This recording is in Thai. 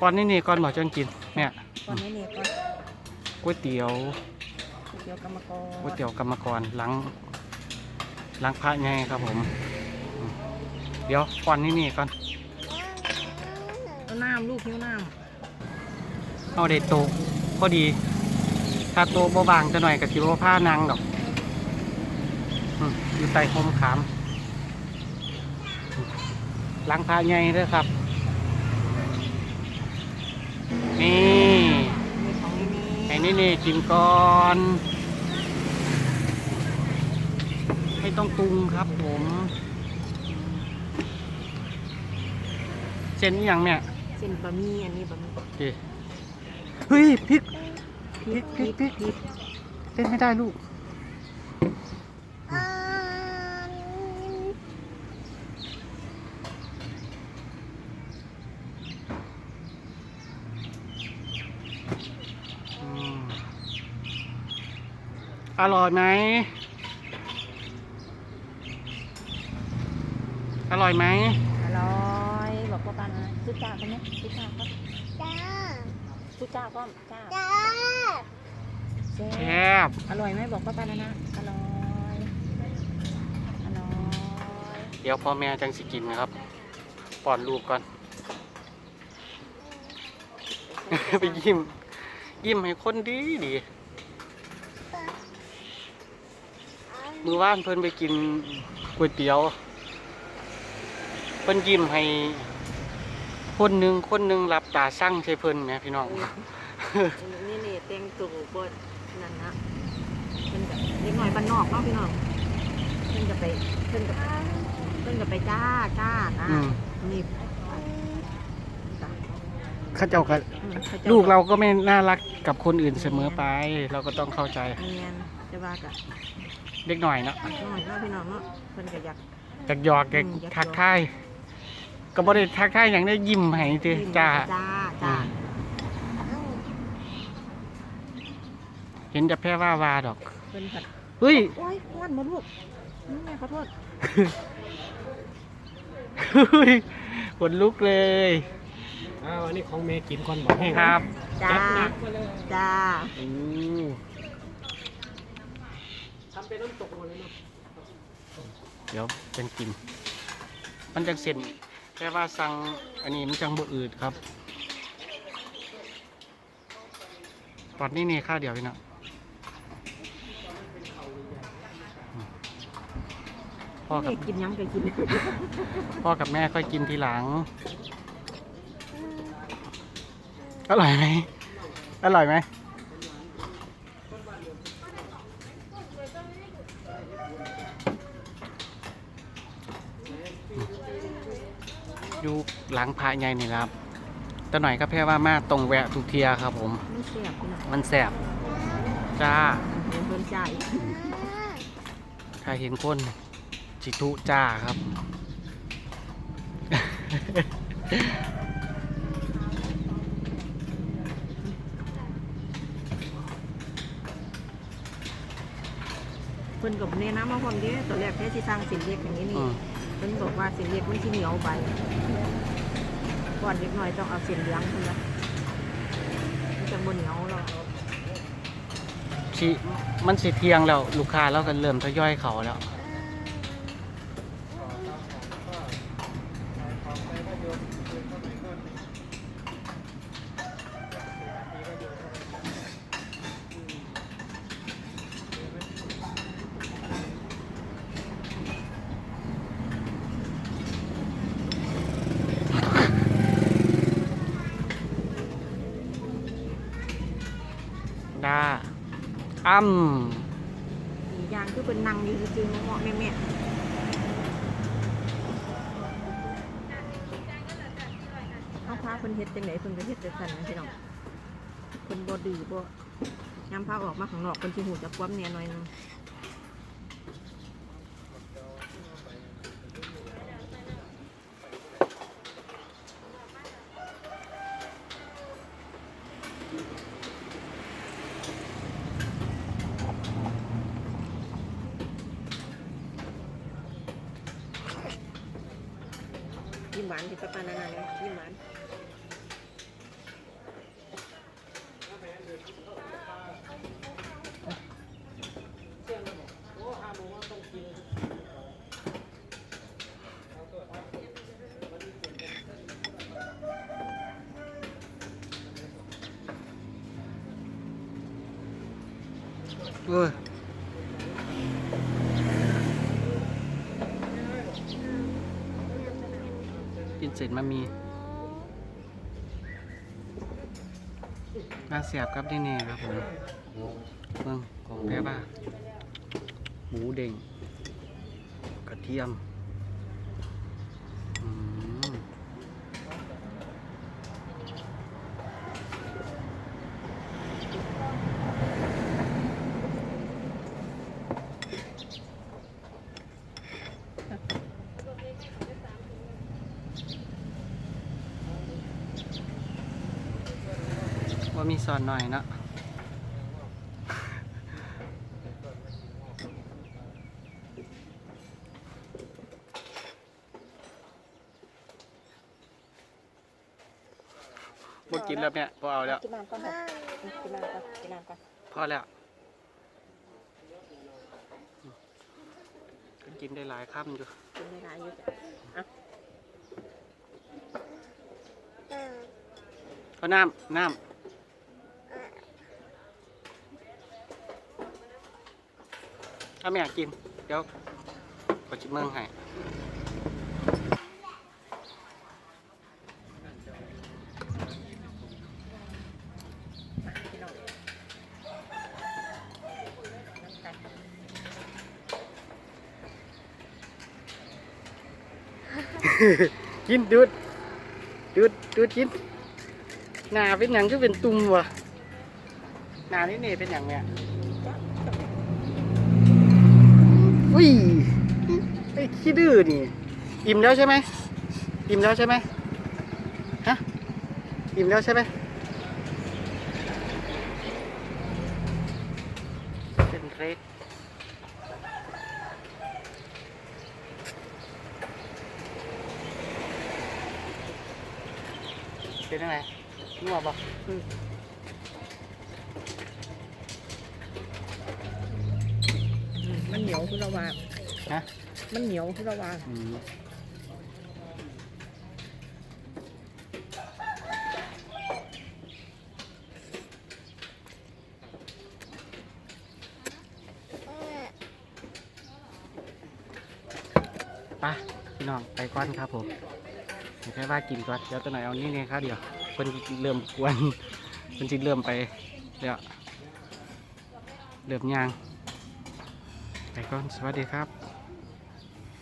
ก่อนนี่นี่ก่อนบอกจังกินเนี่ยก่อนนี้เนี่ยก่อนก๋วยเตี๋ยวก๋วยเตี๋ยวกรรมกรก๋วยเตี๋ยวกรรมกรหลังหลังพระไงครับผมอืมเดี๋ยวก่อนนี่นี่ก่อนเอาน้ำลูกหิ้วน้เอาเด็ดโตะพอดี ถ้าโตะบ่บางจะหน่อยกับสิบ่ผ้านางดอกอืมอยู่ใต้โฮมขามหลังพระไงเด้อครับ นี่ำมีของนี่นี่ไอ้นี่นี่กินก่อน ไม่ต้องปรุงครับผม เส้นอหย่างเนี่ยเส้นบะหมี่อันนี้บะหมี่โอเคเฮ้ยพริกพริกพริกพริกพริกเล่นไม่ได้ลูก อร่อยไหม อร่อยไหม อร่อยบอกว่าปานนะจุจ้ากันไหมจุจ้าก็จ้าจุจ้าก็จ้าจ้าแซ่บบอร่อยไหมบอกว่าปานนะนะอร่อยอร่อยเดี๋ยวพ่อแม่จังสิกินนะครับป้อนลูกก่อน ไปยิ้ม ยิ้มให้คนดีดี มือว่านเพิ่นไปกินก๋วยเตี๋ยว เพิ่นยิ้มให้ คนหนึ่งคนหนึ่งรับตาสั่งใช่เพิ่นแหมพี่น้อง นี่นี่เต็งตู่บดนั่นนะเป็นแบบเล็กน้อยบ้านนอกเนาะพี่น้องเพิ่นจะไปเพิ่นกับเพิ่นกับไปจ้าจ้าจ้าอืม นี่เข้าเจ้าก็อืมขจะลูกเราก็ไม่น่ารักกับคนอื่นเสมอไป เราก็ต้องเข้าใจ เนียน จะว่ากะเล็กหน่อยเนาะน้อยเนาะพี่น้องเนาะเพิ่นก็อยาก จากหยอกจากอืมอยากหยอก ทักทายก็บ่ได้ทักทายอย่างได้ยิ้มให้ติจ้า จ้าจ้าเห็นจะแพ้ว่าวาดอกเพิ่นผัดเฮ้ย โอ้ยอ้วนมาลูกนี่แม่ขอโทษเฮ้ยขนลุกเลยอ้าวอันนี้ของเมย์กินก่อนบอกแห้งครับ จ้าจัดหนักมาเลยจ้าอืมทำ เป็นน้ำตกหมดเลยเนาะเดี๋ยวจังกิน มันจังเส้นแค่ว่าสั่งอันนี้มันจังบ่อืดครับ ตอนนี้นี่ข้าวเดียวพี่นะพ่อกับนี่กินหยังก็กินพ่อกับแม่ค่อยกินทีหลัง อร่อยไหม อร่อยไหม อยู่หลังพระใหญ่นี่ครับแต่หน่อยก็แพ้ว่ามาตรงแวะทุกเทียครับผมไม่เสียบพี่น้องมันแสบจ้าเดี๋ยวเพิ่นจ่ายถ้าเห็นคนจิตุจ้าครับ เพิ่นกับแนะนำมาพร้อมเด้ตอนแรกแค่สิสร้างเสินเล็กอย่างนี้อืนี่ม เพิ่นบอกว่าเสินเล็กมันสิเหนียวไปก่อนเล็กน้อยต้องเอาเสินเหลืองเพิ่นว่ามันจะบนเหนียวหรอกชิมันสิเที่ยงแล้วลูกค้าเราก็เริ่มทยอยเขาแล้ว ดาอ้ำอีกอย่างคือเป็นนังอยู่ซื่อๆเหมาะๆแม่ๆเอาพาคนเฮ็ดจังไหนคนก็เฮ็ดจังซั่นนะพี่น้องคนบอดื้อบ่ยามพาออกมาข้างนอกเพิ่นสิฮู้จักคว่ำแน่หน่อยหนึง Kapananan ng Kiman. Ugh. เสร็จมามีมาเสียบครับที่นี่ครับผมเบิ่งของแพ้บ้าหมูเด้งกระเทียม ว่ามีซอนหน่อยเนาะบ่กินแล้วเนี่ยพอเอาแล้วกินน้ำก่อนค่ะกินน้ำก่อนกินน้ำก่อนพอแล้วก็กินได้หลายคำอยู่กินเวลาอยู่จ้ะอะก็น้ำน้ำ ถ้าไม่อยากกิน เดี๋ยวกดจิเมืองให้มาพี่น้องน้ำกันกินดูดดูดดูดกินหน้าเป็นหยังก็เป็นตุ่มวะหน้านี่นี่เป็นหยังเนี่ยอุ้ยไอ้ ขี้ดื้อนี่ อิ่มแล้วใช่ไหมอิ่มแล้วใช่ไหมฮะอิ่มแล้วใช่ไหมเป็นเล็กเป็นยังไงนัวปะอืมมันเหนียวคือระวางฮะ มันเหนียวคือระวางอืมไปพี่น้องไปก่อนครับผมให้แค่ว่ากินก่อนเดี๋ยวตัวไหนอยเอานี่เนี่ยครับเดี๋ยวเพิ่นเริ่มกวนเพิ่นจิเริ่มไปเดี๋ยวเริ่มย่างไปก่อนสวัสดีครับ